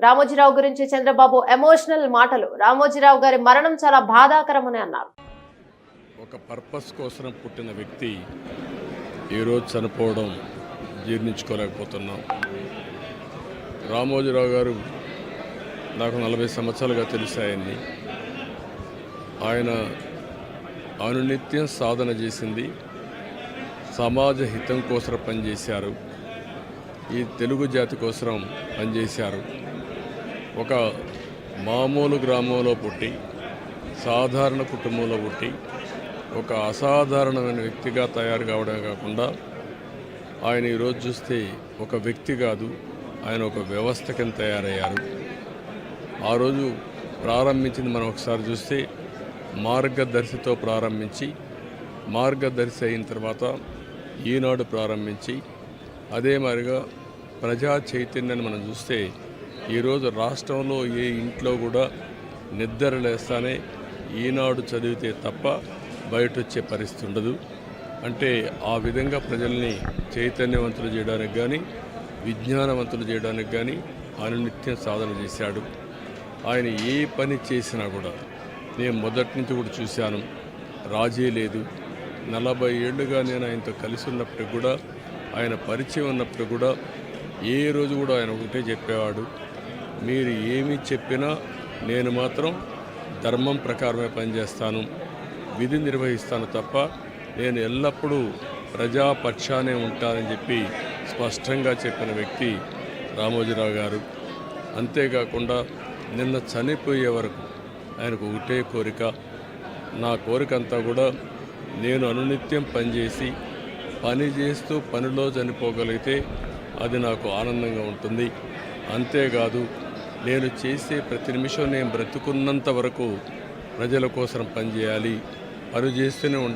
రామోజీరావు గురించి చంద్రబాబు ఎమోషనల్ మాటలు. రామోజీరావు గారి మరణం చాలా బాధాకరమని అన్నారు. ఒక పర్పస్ కోసం పుట్టిన వ్యక్తి ఈరోజు చనిపోవడం జీర్ణించుకోలేకపోతున్నాం. రామోజీరావు గారు నాకు నలభై సంవత్సరాలుగా తెలుసు ఆయన్ని. ఆయన అనునిత్యం సాధన చేసింది. సమాజ హితం కోసం పనిచేశారు. ఈ తెలుగు జాతి కోసం పనిచేశారు. ఒక మామూలు గ్రామంలో పుట్టి సాధారణ కుటుంబంలో పుట్టి ఒక అసాధారణమైన వ్యక్తిగా తయారు కావడమే కాకుండా ఆయన ఈరోజు చూస్తే ఒక వ్యక్తి కాదు ఆయన ఒక వ్యవస్థ కింద తయారయ్యారు. ఆ రోజు ప్రారంభించింది మనం ఒకసారి చూస్తే మార్గదర్శితో ప్రారంభించి మార్గదర్శి అయిన తర్వాత ఈనాడు ప్రారంభించి అదే మాదిరిగా ప్రజా చైతన్యాన్ని మనం చూస్తే ఈరోజు రాష్ట్రంలో ఏ ఇంట్లో కూడా నిద్ర లేస్తానే ఈనాడు చదివితే తప్ప బయట వచ్చే పరిస్థితి ఉండదు. అంటే ఆ విధంగా ప్రజల్ని చైతన్యవంతులు చేయడానికి కానీ విజ్ఞానవంతులు చేయడానికి కానీ ఆయన నిత్యం సాధన చేశాడు. ఆయన ఏ పని చేసినా కూడా నేను మొదటి నుంచి కూడా చూశాను. రాజీ లేదు. నలభై ఏళ్ళుగా నేను ఆయనతో కలిసి ఉన్నప్పటికి కూడా ఆయన పరిచయం ఉన్నప్పుడు కూడా ఏ రోజు కూడా ఆయన ఒకటే చెప్పేవాడు. మీరు ఏమి చెప్పినా నేను మాత్రం ధర్మం ప్రకారమే పనిచేస్తాను. విధి నిర్వహిస్తాను తప్ప నేను ఎల్లప్పుడూ ప్రజాపక్షానే ఉంటానని చెప్పి స్పష్టంగా చెప్పిన వ్యక్తి రామోజీరావు గారు. అంతేకాకుండా నిన్న చనిపోయే వరకు ఆయనకు ఒకటే కోరిక. నా కోరిక అంతా కూడా నేను అనునిత్యం పనిచేసి పని చేస్తూ పనిలో చనిపోగలిగితే అది నాకు ఆనందంగా ఉంటుంది. అంతేకాదు నేను చేసే ప్రతి నిమిషం నేను బ్రతుకున్నంత వరకు ప్రజల కోసం పనిచేయాలి. పని చేస్తూనే ఉండాలి.